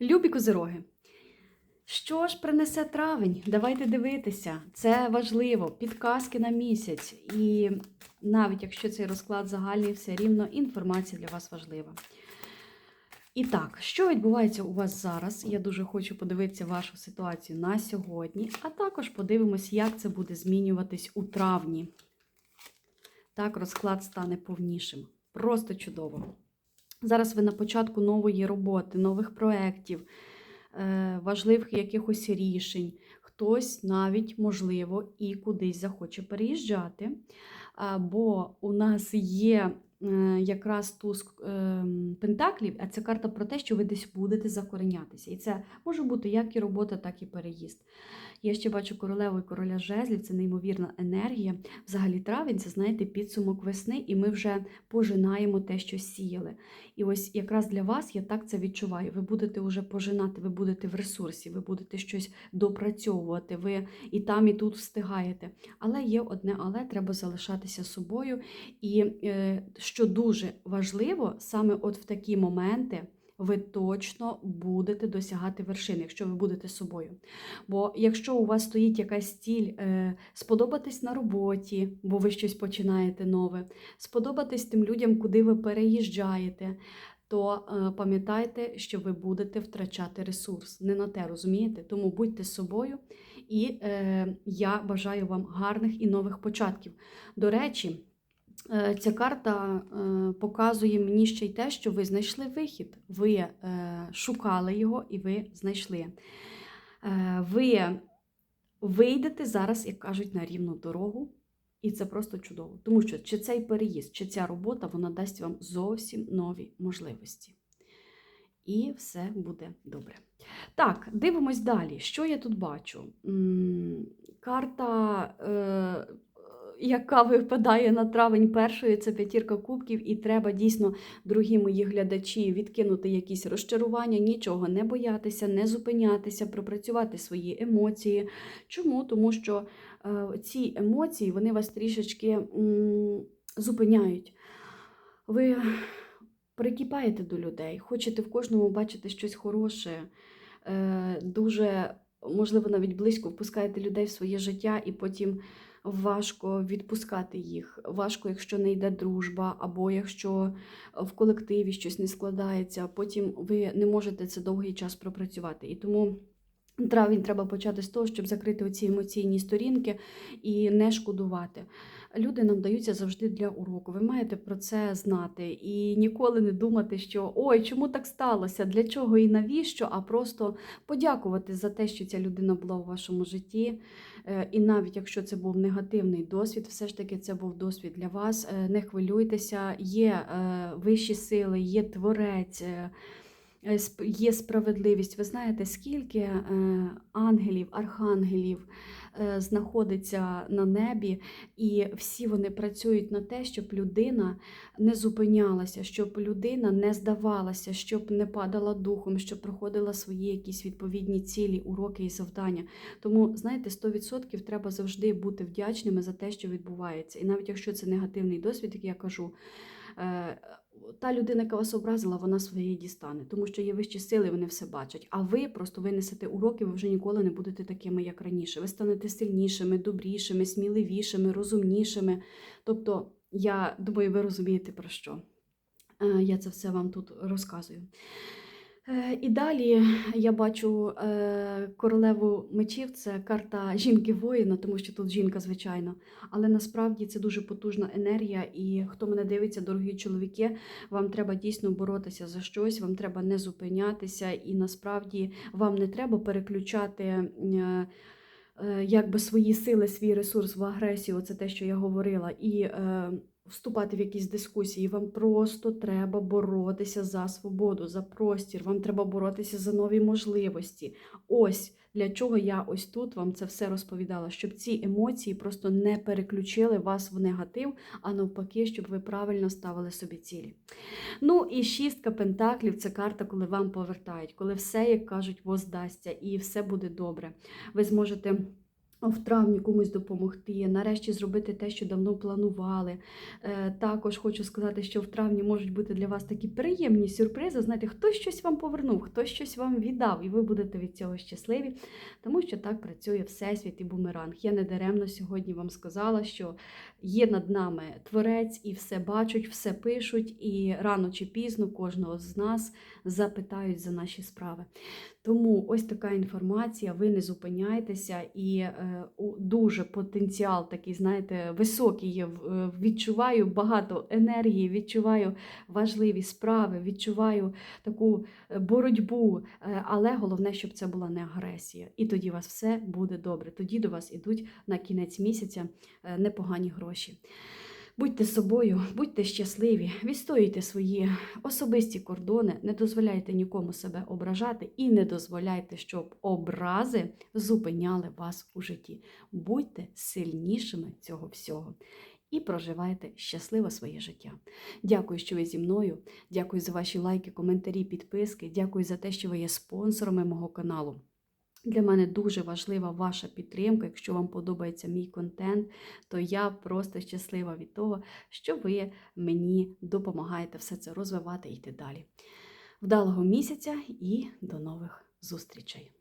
Любі козироги. Що ж принесе травень? Давайте дивитися. Це важливо. Підказки на місяць. І навіть якщо цей розклад загальний, все рівно інформація для вас важлива. І так, що відбувається у вас зараз? Я дуже хочу подивитися вашу ситуацію на сьогодні, а також подивимось, як це буде змінюватись у травні. Так, розклад стане повнішим. Просто чудово. Зараз ви на початку нової роботи, нових проєктів, е, важливих якихось рішень. Хтось навіть, можливо, і кудись захоче переїжджати. Бо у нас є якраз туз е, пентаклів, а це карта про те, що ви десь будете закоренятися. І це може бути як і робота, так і переїзд. Я ще бачу королеву і короля жезлів, це неймовірна енергія. Взагалі травень це, знаєте, підсумок весни, і ми вже пожинаємо те, що сіяли. І ось якраз для вас я так це відчуваю. Ви будете вже пожинати, ви будете в ресурсі, ви будете щось допрацьовувати, ви і там, і тут встигаєте. Але є одне, але треба залишатися собою. І е, що дуже важливо, саме от в такі моменти. Ви точно будете досягати вершини, якщо ви будете собою. Бо якщо у вас стоїть якась ціль е, сподобатись на роботі, бо ви щось починаєте нове, сподобатись тим людям, куди ви переїжджаєте, то е, пам'ятайте, що ви будете втрачати ресурс. Не на те розумієте? Тому будьте собою, і е, я бажаю вам гарних і нових початків. До речі. Е, Ця карта е, показує мені ще й те, що ви знайшли вихід. Ви е, шукали його і ви знайшли. Ви вийдете зараз, як кажуть, на рівну дорогу, і це просто чудово. Тому що чи цей переїзд, чи ця робота, вона дасть вам зовсім нові можливості. І все буде добре. Так, дивимось далі. Що я тут бачу? Карта. Яка випадає на травень першої, це п'ятірка кубків, і треба дійсно, дорогі мої глядачі, відкинути якісь розчарування, нічого не боятися, не зупинятися, пропрацювати свої емоції. Чому? Тому що е, ці емоції вони вас трішечки зупиняють. Ви прикипаєте до людей, хочете в кожному бачити щось хороше, е, дуже, можливо, навіть близько впускаєте людей в своє життя і потім важко відпускати їх. Важко, якщо не йде дружба, або якщо в колективі щось не складається, потім ви не можете це довгий час пропрацювати. І тому. Травень треба почати з того, щоб закрити оці емоційні сторінки і не шкодувати. Люди нам даються завжди для уроку. Ви маєте про це знати і ніколи не думати, що ой, чому так сталося, для чого і навіщо, а просто подякувати за те, що ця людина була у вашому житті. Е, І навіть якщо це був негативний досвід, все ж таки це був досвід для вас. Е, Не хвилюйтеся, є е, вищі сили, є творець. Е, Є справедливість. Ви знаєте, скільки е, ангелів, архангелів е, знаходиться на небі, і всі вони працюють на те, щоб людина не зупинялася, щоб людина не здавалася, щоб не падала духом, щоб проходила свої якісь відповідні цілі, уроки і завдання. Тому, знаєте, 100% треба завжди бути вдячними за те, що відбувається. І навіть якщо це негативний досвід, як я кажу. Та людина, яка вас образила, вона своє дістане, тому що є вищі сили, вони все бачать. А ви просто винесете уроки, ви вже ніколи не будете такими, як раніше. Ви станете сильнішими, добрішими, сміливішими, розумнішими. Тобто, я думаю, ви розумієте про що. Е, Я це все вам тут розказую. Е, І далі я бачу е, королеву мечів, це карта жінки-воїна, тому що тут жінка, звичайно. Але насправді це дуже потужна енергія. І хто мене дивиться, дорогі чоловіки, вам треба дійсно боротися за щось, вам треба не зупинятися, і насправді вам не треба переключати. е, Якби свої сили, свій ресурс в агресію, це те, що я говорила, і вступати в якісь дискусії. Вам просто треба боротися за свободу, за простір. Вам треба боротися за нові можливості. Ось для чого я ось тут вам це все розповідала, щоб ці емоції просто не переключили вас в негатив, а навпаки, щоб ви правильно ставили собі цілі. Ну і шістка пентаклів це карта, коли вам повертають, коли все, як кажуть, воздасться, і все буде добре. Ви зможете в травні комусь допомогти, нарешті зробити те, що давно планували. Е, Також хочу сказати, що в травні можуть бути для вас такі приємні сюрпризи. Знаєте, хтось щось вам повернув, хтось щось вам віддав, і ви будете від цього щасливі, тому що так працює Всесвіт і бумеранг. Я не даремно сьогодні вам сказала, що є над нами творець і все бачать, все пишуть, і рано чи пізно кожного з нас запитають за наші справи. Тому ось така інформація, ви не зупиняйтеся, і е, дуже потенціал такий, знаєте, високий є. Е, Відчуваю багато енергії, відчуваю важливі справи, відчуваю таку е, боротьбу. Але головне, щоб це була не агресія. І тоді у вас все буде добре. Тоді до вас ідуть на кінець місяця непогані гроші. Будьте собою, будьте щасливі, відстоюйте свої особисті кордони, не дозволяйте нікому себе ображати і не дозволяйте, щоб образи зупиняли вас у житті. Будьте сильнішими цього всього. І проживайте щасливо своє життя. Дякую, що ви зі мною. Дякую за ваші лайки, коментарі, підписки. Дякую за те, що ви є спонсорами мого каналу. Для мене дуже важлива ваша підтримка. Якщо вам подобається мій контент, то я просто щаслива від того, що ви мені допомагаєте все це розвивати і йти далі. Вдалого місяця і до нових зустрічей!